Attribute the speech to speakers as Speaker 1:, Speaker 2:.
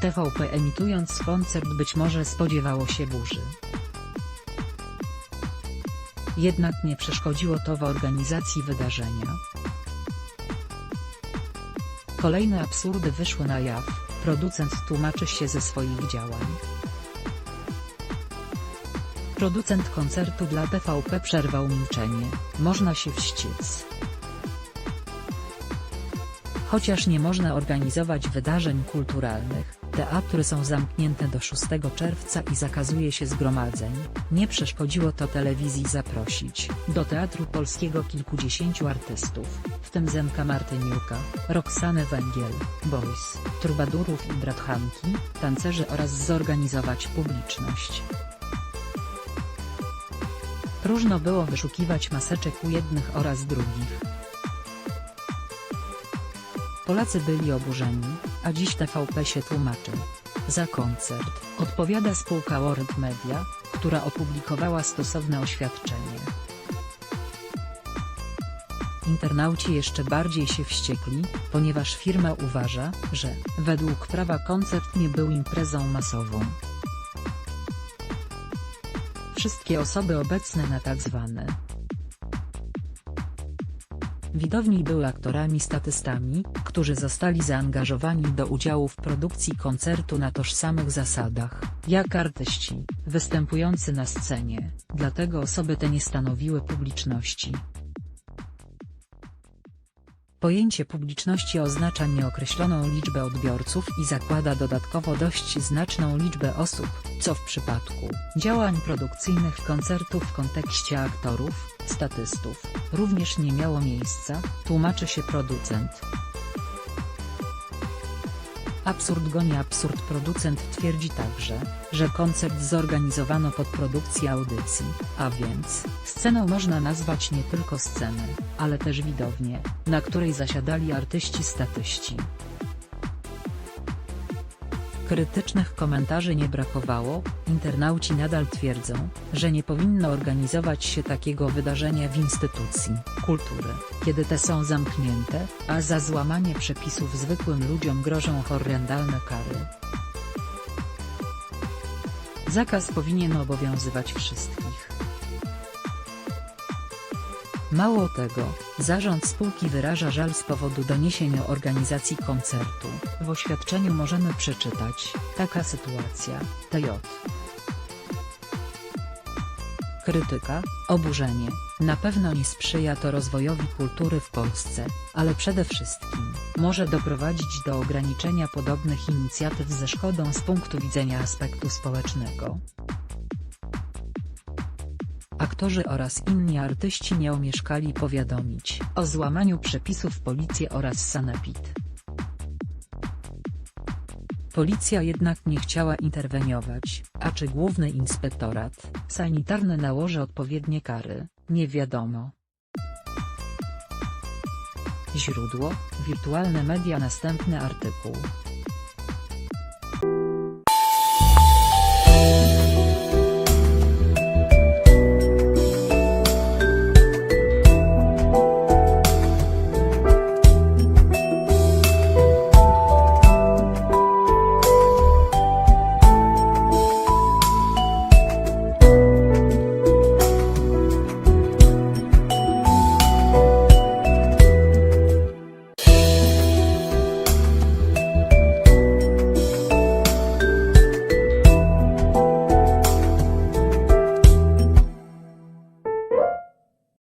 Speaker 1: TVP emitując koncert być może spodziewało się burzy. Jednak nie przeszkodziło to w organizacji wydarzenia. Kolejne absurdy wyszły na jaw, producent tłumaczy się ze swoich działań. Producent koncertu dla TVP przerwał milczenie, można się wściec. Chociaż nie można organizować wydarzeń kulturalnych, teatry są zamknięte do 6 czerwca i zakazuje się zgromadzeń, nie przeszkodziło to telewizji zaprosić do Teatru Polskiego kilkudziesięciu artystów, w tym Zemka Martyniuka, Roxanę Węgiel, Boys, Trubadurów i Brathanki, tancerzy oraz zorganizować publiczność. Próżno było wyszukiwać maseczek u jednych oraz drugich. Polacy byli oburzeni, a dziś TVP się tłumaczy. Za koncert odpowiada spółka World Media, która opublikowała stosowne oświadczenie. Internauci jeszcze bardziej się wściekli, ponieważ firma uważa, że według prawa koncert nie był imprezą masową. Wszystkie osoby obecne na tzw. Widowni były aktorami statystami, którzy zostali zaangażowani do udziału w produkcji koncertu na tożsamych zasadach, jak artyści, występujący na scenie, dlatego osoby te nie stanowiły publiczności. Pojęcie publiczności oznacza nieokreśloną liczbę odbiorców i zakłada dodatkowo dość znaczną liczbę osób, co w przypadku działań produkcyjnych koncertu w kontekście aktorów, statystów, również nie miało miejsca, tłumaczy się producent. Absurd goni absurd producent twierdzi także, że koncert zorganizowano pod produkcję audycji, a więc, sceną można nazwać nie tylko scenę, ale też widownię, na której zasiadali artyści statyści. Krytycznych komentarzy nie brakowało, internauci nadal twierdzą, że nie powinno organizować się takiego wydarzenia w instytucji kultury, kiedy te są zamknięte, a za złamanie przepisów zwykłym ludziom grożą horrendalne kary. Zakaz powinien obowiązywać wszystkich. Mało tego, zarząd spółki wyraża żal z powodu doniesień o organizacji koncertu. W oświadczeniu możemy przeczytać, taka sytuacja, TJ. Krytyka, oburzenie, na pewno nie sprzyja to rozwojowi kultury w Polsce, ale przede wszystkim, może doprowadzić do ograniczenia podobnych inicjatyw ze szkodą z punktu widzenia aspektu społecznego. Aktorzy oraz inni artyści nie omieszkali powiadomić o złamaniu przepisów policję oraz sanepid. Policja jednak nie chciała interweniować, a czy główny inspektorat sanitarny nałoży odpowiednie kary, nie wiadomo. Źródło, wirtualne media Następny artykuł.